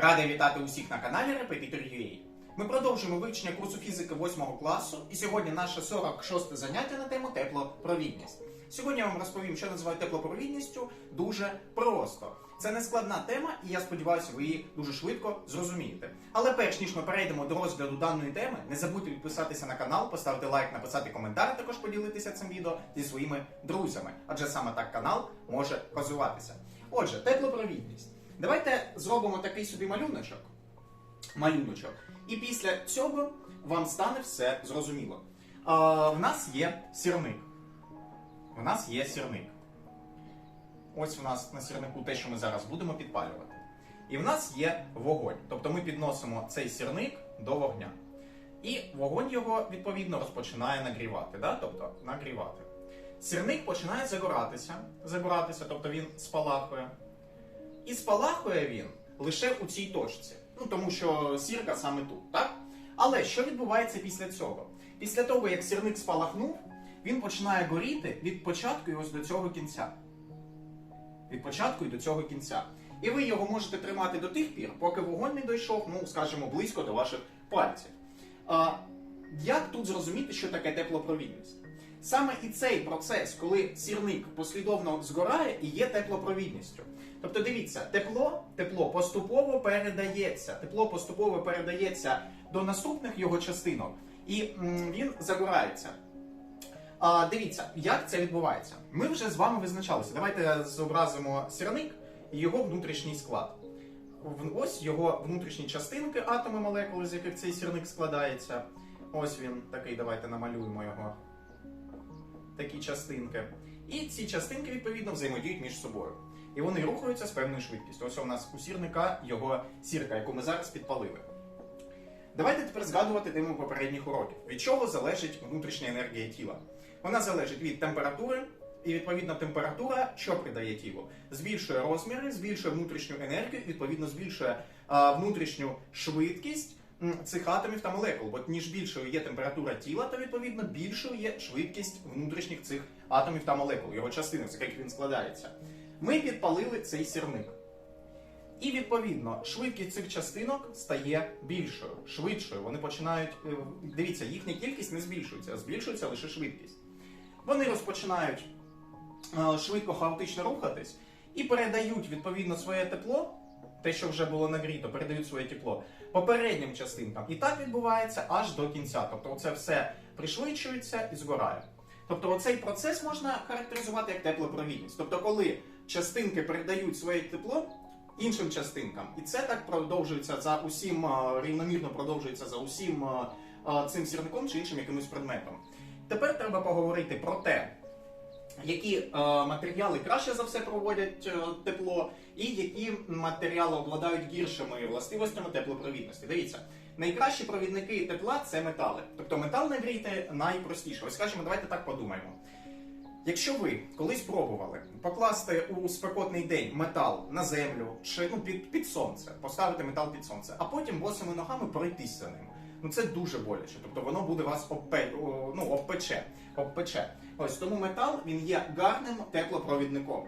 Радий вітати усіх на каналі Repetitor.ua. Ми продовжуємо вивчення курсу фізики 8 класу, і сьогодні наше 46 заняття на тему теплопровідність. Сьогодні я вам розповім, що називають теплопровідністю дуже просто. Це не складна тема, і я сподіваюся, ви її дуже швидко зрозумієте. Але перш ніж ми перейдемо до розгляду даної теми, не забудьте підписатися на канал, поставити лайк, написати коментар, також поділитися цим відео зі своїми друзями, адже саме так канал може розвиватися. Отже, теплопровідність. Давайте зробимо такий собі малюночок. Малюночок. І після цього вам стане все зрозуміло. А, в нас є сірник. В нас є сірник. Ось у нас на сірнику те, що ми зараз будемо підпалювати. І в нас є вогонь. Тобто ми підносимо цей сірник до вогня. І вогонь його, відповідно, розпочинає нагрівати. Да? Тобто нагрівати. Сірник починає загоратися, загоратися, тобто він спалахує. І спалахує він лише у цій точці. Ну тому що сірка саме тут, так? Але що відбувається після цього? Після того, як сірник спалахнув, він починає горіти від початку і ось до цього кінця. Від початку і до цього кінця. І ви його можете тримати до тих пір, поки вогонь не дійшов, ну, скажімо, близько до ваших пальців. А, як тут зрозуміти, що таке теплопровідність? Саме і цей процес, коли сірник послідовно згорає, і є теплопровідністю. Тобто, дивіться, тепло, тепло поступово передається. Тепло поступово передається до наступних його частинок, і він загорається. А, дивіться, як це відбувається. Ми вже з вами визначалися. Давайте зобразимо сірник і його внутрішній склад. Ось його внутрішні частинки, атоми молекули, з яких цей сірник складається. Ось він такий, давайте намалюємо його. Такі частинки. І ці частинки, відповідно, взаємодіють між собою. І вони рухаються з певною швидкістю. Ось у нас у сірника його сірка, яку ми зараз підпалили. Давайте тепер згадувати тему попередніх уроків. Від чого залежить внутрішня енергія тіла? Вона залежить від температури, і відповідно температура, що придає тілу? Збільшує розміри, збільшує внутрішню енергію, відповідно збільшує а, внутрішню швидкість цих атомів та молекул. Бо ніж більшою є температура тіла, то відповідно більшою є швидкість внутрішніх цих атомів та молекул, його частинок, з яких він складається. Ми підпалили цей сірник. І відповідно швидкість цих частинок стає більшою, швидшою. Вони починають. е, Дивіться, їхня кількість не збільшується, а збільшується лише швидкість. Вони розпочинають е, швидко хаотично рухатись і передають відповідно своє тепло, те, що вже було нагріто, передають своє тепло попереднім частинкам. І так відбувається аж до кінця. Тобто, це все пришвидшується і згорає. Тобто, оцей процес можна характеризувати як теплопровідність. Тобто, коли частинки передають своє тепло іншим частинкам, і це так продовжується за усім е, рівномірно продовжується за усім е, е, цим сірником чи іншим якимось предметом. Тепер треба поговорити про те, які е, матеріали краще за все проводять е, тепло, і які матеріали обладають гіршими властивостями теплопровідності. Дивіться, найкращі провідники тепла це метали. Тобто метал нагріти найпростіше. Ось скажімо, давайте так подумаємо. Якщо ви колись пробували покласти у спекотний день метал на землю чи ну під, під сонце, поставити метал під сонце, а потім босими ногами пройтись за ним. Ну це дуже боляче. Тобто воно буде вас обпе, ну, обпече, обпече. Ось тому метал він є гарним теплопровідником.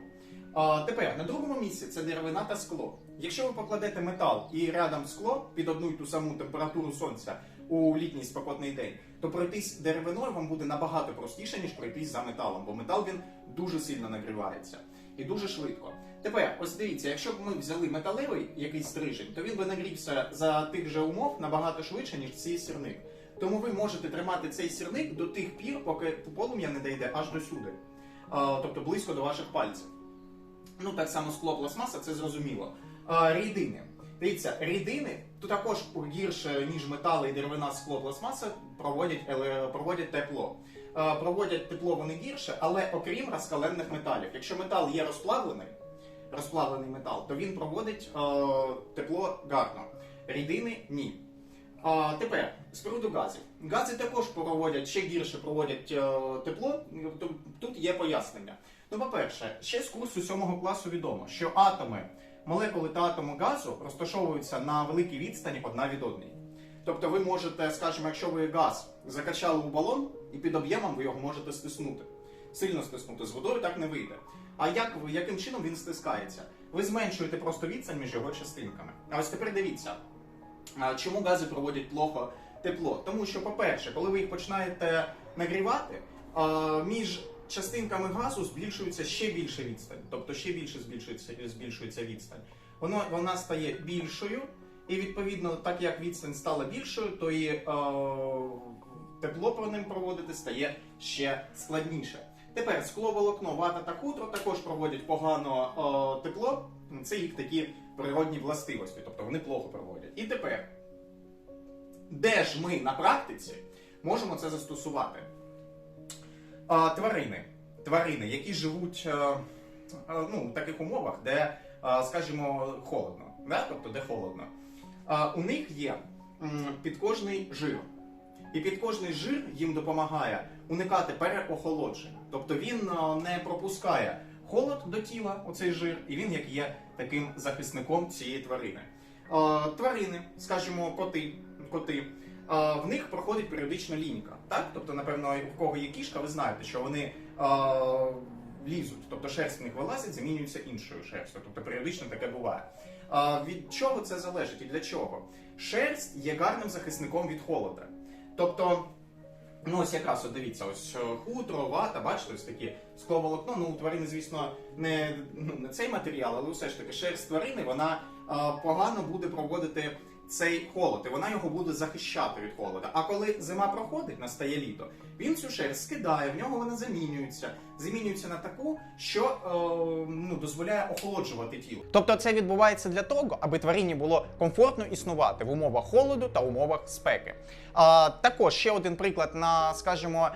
А, тепер на другому місці це деревина та скло. Якщо ви покладете метал і рядом скло під одну й ту саму температуру сонця у літній спекотний день, то пройтись деревиною вам буде набагато простіше, ніж пройтись за металом, бо метал він дуже сильно нагрівається і дуже швидко. Тепер, ось дивіться, якщо б ми взяли металевий якийсь стрижень, то він би нагрівся за тих же умов набагато швидше, ніж цей сірник. Тому ви можете тримати цей сірник до тих пір, поки полум'я не дійде аж до сюди, тобто близько до ваших пальців. Ну, так само скло пластмаса, це зрозуміло. Рідини. Дивіться, рідини то також гірше, ніж метали і деревина скло пластмаса, проводять, проводять тепло. А, проводять тепло вони гірше, але окрім розкалених металів. Якщо метал є розплавлений, розплавлений метал, то він проводить е, тепло гарно. Рідини ні. А, тепер з приводу газів. Гази також проводять ще гірше проводять е, тепло. Тут є пояснення. Ну, по-перше, ще з курсу 7 класу відомо, що атоми, молекули та атоми газу розташовуються на великій відстані одна від одної. Тобто ви можете, скажімо, якщо ви газ закачали у балон, і під об'ємом ви його можете стиснути. Сильно стиснути з водою так не вийде. А як яким чином він стискається? ви зменшуєте просто відстань між його частинками. А ось тепер дивіться, чому гази проводять плохо тепло? Тому що, по-перше, коли ви їх починаєте нагрівати, між частинками газу збільшується ще більше відстань, тобто ще більше збільшується, збільшується відстань. Воно, вона стає більшою, і відповідно, так як відстань стала більшою, то і тепло про ним проводити стає ще складніше. Тепер скло, волокно, вата та хутро також проводять погано е, тепло. Це їх такі природні властивості, тобто вони плохо проводять. І тепер, де ж ми на практиці можемо це застосувати? А, тварини. Тварини, які живуть е, е, ну, в таких умовах, де, е, скажімо, холодно, да? тобто де холодно. А, у них є м, підкожний жир. І підкожний жир їм допомагає уникати переохолодження. Тобто він е, не пропускає холод до тіла, оцей жир, і він як є таким захисником цієї тварини. Е, Тварини, скажімо, коти, коти, е, в них проходить періодична лінька. Так? Тобто, напевно, в кого є кішка, ви знаєте, що вони лізуть, тобто шерсть в них вилазить, замінюється іншою шерстю. Тобто періодично таке буває. Від чого це залежить і для чого? Шерсть є гарним захисником від холода. Тобто, ну ось якраз от дивіться, ось е, хутро, вата, бачите, ось такі скловолокно. Ну, у тварини, звісно, не, ну, не цей матеріал, але все ж таки шерсть тварини вона а, погано буде проводити цей холод, і вона його буде захищати від холода. А коли зима проходить, настає літо, він цю шерсть скидає, в нього вона замінюється, замінюється на таку, що е, ну, дозволяє охолоджувати тіло. Тобто це відбувається для того, аби тварині було комфортно існувати в умовах холоду та умовах спеки. А, також ще один приклад на, скажімо,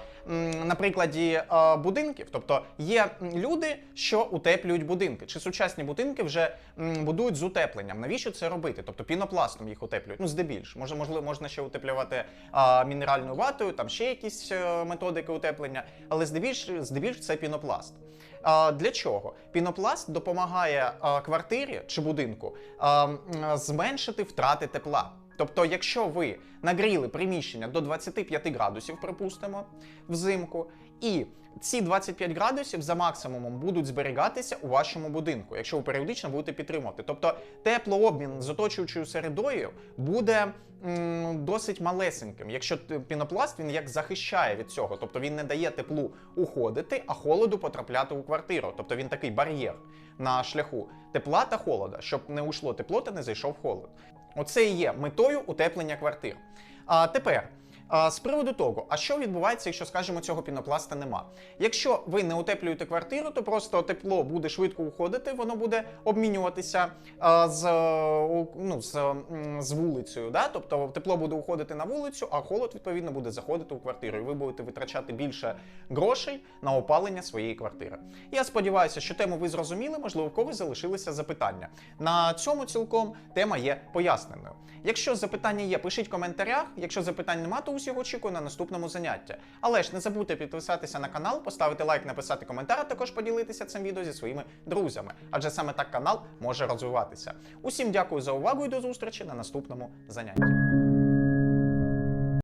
на прикладі а, будинків. Тобто є люди, що утеплюють будинки. Чи сучасні будинки вже будують з утепленням? Навіщо це робити? Тобто пінопластом їх утеплюють. Ну, здебільш. Може, можливо, можна ще утеплювати а, мінеральною ватою, там ще якісь е, методики утеплення, але здебільш, здебільш це пінопласт. А, Для чого? Пінопласт допомагає квартирі чи будинку зменшити втрати тепла. Тобто, якщо ви нагріли приміщення до 25 градусів, припустимо, взимку, і ці 25 градусів за максимумом будуть зберігатися у вашому будинку, якщо ви періодично будете підтримувати. Тобто теплообмін з оточуючою середою буде м, досить малесеньким. Якщо пінопласт він як захищає від цього, тобто він не дає теплу уходити, а холоду потрапляти у квартиру. Тобто він такий бар'єр на шляху тепла та холода, щоб не уйшло тепло та не зайшов холод. Оце і є метою утеплення квартир. А тепер. З приводу того, а що відбувається, якщо, скажімо, цього пінопласта нема? Якщо ви не утеплюєте квартиру, то просто тепло буде швидко уходити, воно буде обмінюватися з, е, ну, з, з вулицею. Да? Тобто тепло буде уходити на вулицю, а холод відповідно буде заходити у квартиру. І ви будете витрачати більше грошей на опалення своєї квартири. Я сподіваюся, що тему ви зрозуміли, можливо, в когось залишилися запитання. На цьому цілком тема є поясненою. Якщо запитання є, пишіть в коментарях. Якщо запитань нема, то усіх очікую на наступному занятті. Але ж не забудьте підписатися на канал, поставити лайк, написати коментар, а також поділитися цим відео зі своїми друзями, адже саме так канал може розвиватися. Усім дякую за увагу і до зустрічі на наступному занятті.